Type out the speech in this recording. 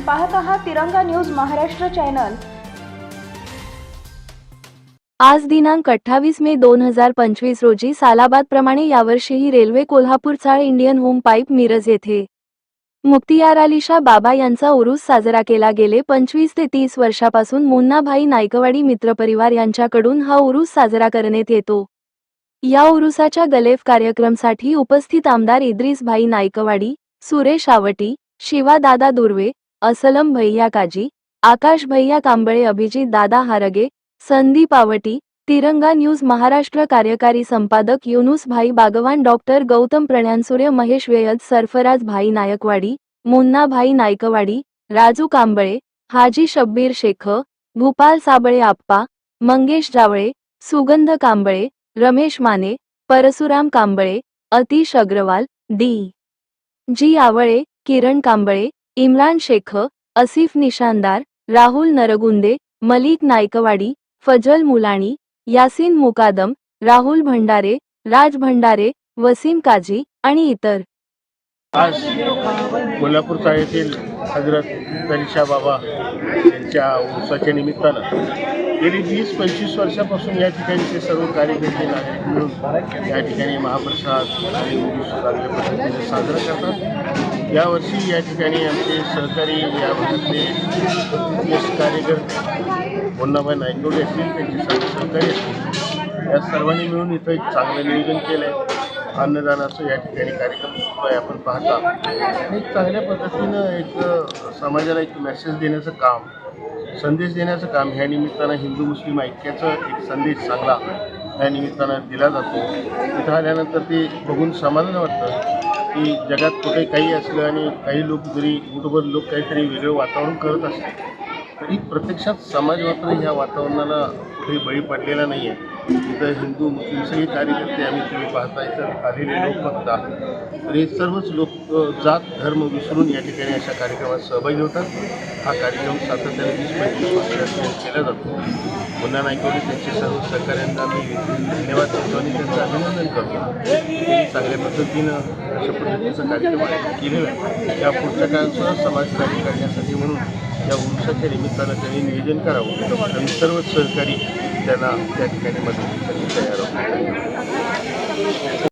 पाहत आहात तिरंगा न्यूज महाराष्ट्र चॅनल. आज दिनांक अठ्ठावीस मे दोन हजार पंचवीस रोजी सालाबादप्रमाणे यावर्षीही रेल्वे कोल्हापूर चाळ इंडियन होम पाईप मिरज येथे. मुक्तियार अलिशा बाबा यांचा उरूस साजरा केला गेले पंचवीस ते तीस वर्षापासून मुन्नाभाई नायकवाडी मित्रपरिवार यांच्याकडून हा उरूस साजरा करण्यात येतो. या उरुसाच्या गलेफ कार्यक्रमसाठी उपस्थित आमदार इद्रिसभाई नायकवाडी सुरेश आवटी शिवा दादा दुर्वे असलम भैया काजी आकाश भैया कांबळे अभिजित दादा हारगे संदीप आवटी तिरंगा न्यूज महाराष्ट्र कार्यकारी संपादक युनुस भाई बागवान डॉक्टर गौतम प्रणयांसूर्य महेश वेयद सरफराज भाई नायकवाडी मुन्ना भाई नायकवाडी राजू कांबळे हाजी शब्बीर शेख भूपाल साबळे आप्पा मंगेश जावळे सुगंध कांबळे रमेश माने परशुराम कांबळे अतिश अग्रवाल डी. जी. आवळे किरण कांबळे इम्रान शेख असिफ निशानदार राहुल नरगुंदे मलिक नायकवाडी फजल मुलाणी यासिन मुकादम राहुल भंडारे राज भंडारे वसीम काजी आणि इतर. आज कोल्हापूर चाळीतील हजरत तरीशा बाबा यांच्या उत्सवाच्या निमित्तानं गेली वीस पंचवीस वर्षापासून या ठिकाणी सर्व कार्यकर्ते नागरिक मिळून या ठिकाणी महाप्रसाद आणि चांगल्या पद्धतीने साजरा करतात. यावर्षी या ठिकाणी आमचे सहकारी या भागातले ज्येष्ठ कार्यकर्ते मुन्नाभाई नायकोडे असतील त्यांचे सर्व सहकारी असतील या सर्वांनी मिळून इथं एक चांगलं नियोजन केलं आहे अन्नदानाचं या ठिकाणी कार्यक्रम आपण पाहता. आणि एक चांगल्या पद्धतीनं एक समाजाला एक मेसेज देण्याचं काम संदेश देण्याचं काम ह्या निमित्तानं हिंदू मुस्लिम ऐक्याचा एक संदेश चांगला ह्या निमित्तानं दिला जातो. इथं आल्यानंतर ते बघून समाधान वाटतं. की जगात कुठे काही असलं आणि काही लोक जरी कुठंभर लोक काहीतरी वेगळं वातावरण करत असले तरी प्रत्यक्षात समाज मात्र ह्या वातावरणाला कुठेही बळी पडलेला नाही आहे इथं हिंदू मुस्लिम सगळे कार्यकर्ते आम्ही तुम्ही पाहता तर आलेले लोक फक्त तर हे सर्वच लोक जात धर्म विसरून या ठिकाणी अशा कार्यक्रमात सहभागी होतात. हा कार्यक्रम सातत्याने वीस पंचवीस वर्षात केला जातो. मुन्ना नायकवडी त्यांचे सर्व सहकार्यांना मी धन्यवाद देतो आणि त्यांचं अभिनंदन करतो. चांगल्या पद्धतीनं अशा पद्धतीचा कार्यक्रम केलेला आहे. या पुढच्या काळात सुद्धा समाजकार्य करण्यासाठी म्हणून या उरुसाच्या निमित्तानं त्यांनी नियोजन करावं. आणि सर्वच सहकारी त्यांना त्या ठिकाणी मदतीसाठी तयार होतो